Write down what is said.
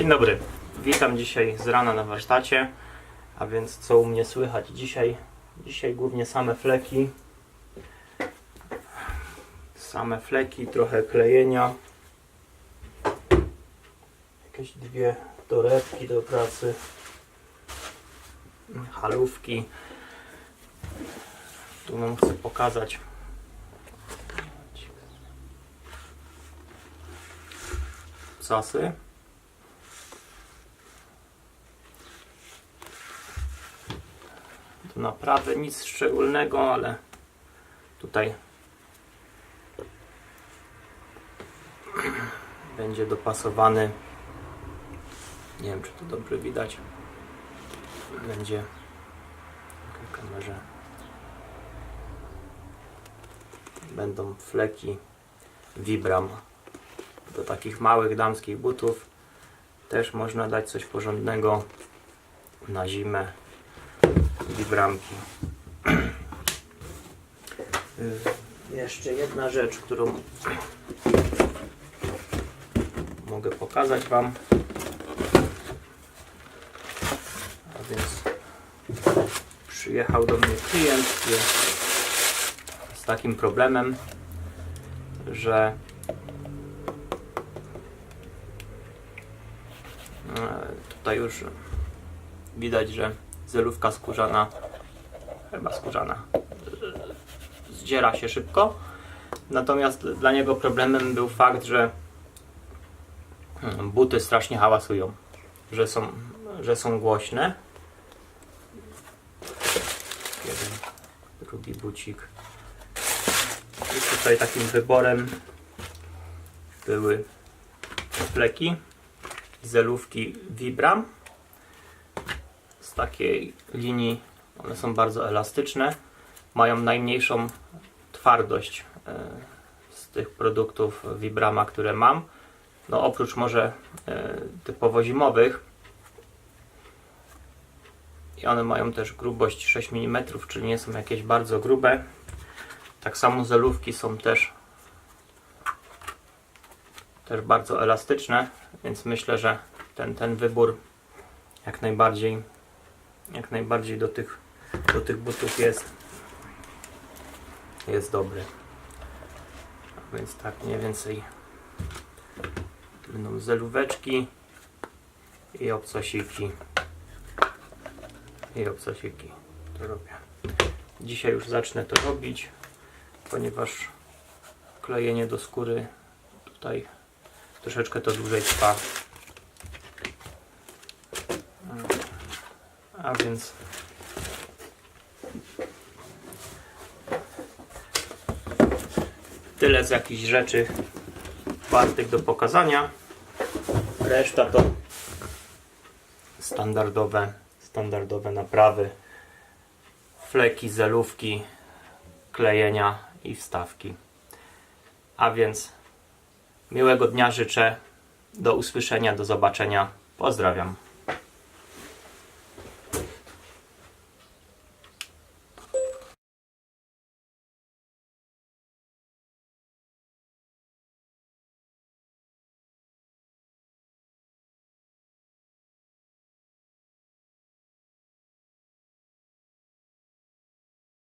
Dzień dobry. Witam dzisiaj z rana na warsztacie. A więc co u mnie słychać dzisiaj? Dzisiaj głównie same fleki. Same fleki, trochę klejenia. Jakieś dwie torebki do pracy. Halówki. Tu nam chcę pokazać. Sasy. Tu naprawdę nic szczególnego, ale tutaj będzie dopasowany. Nie wiem, czy to dobrze widać. Będzie w kamerze. Będą fleki Vibram do takich małych damskich butów. Też można dać coś porządnego na zimę Vibramki. Y, Jeszcze jedna rzecz, którą mogę pokazać Wam. A więc przyjechał do mnie klient z- takim problemem, że e, tutaj już widać, że zelówka skórzana, chyba skórzana, e, zdziera się szybko. Natomiast dla niego problemem był fakt, że mm, buty strasznie hałasują, że są, że są głośne. Jeden, drugi bucik. I tutaj takim wyborem były fleki, zelówki Vibram takiej linii. One są bardzo elastyczne, mają najmniejszą twardość e, z tych produktów Vibrama, które mam. No oprócz może e, typowo zimowych. I one mają też grubość 6 mm, czyli nie są jakieś bardzo grube. Tak samo zelówki są też też bardzo elastyczne, więc myślę, że ten, ten wybór jak najbardziej jak najbardziej do tych, do tych butów jest jest dobry. A więc tak mniej więcej będą zelóweczki i obcasiki i obcasiki to robię. Dzisiaj już zacznę to robić, ponieważ klejenie do skóry tutaj troszeczkę to dłużej trwa. A więc tyle z jakichś rzeczy wartych do pokazania. Reszta to standardowe, standardowe naprawy, fleki, zelówki, klejenia i wstawki. A więc miłego dnia życzę. Do usłyszenia, do zobaczenia. Pozdrawiam.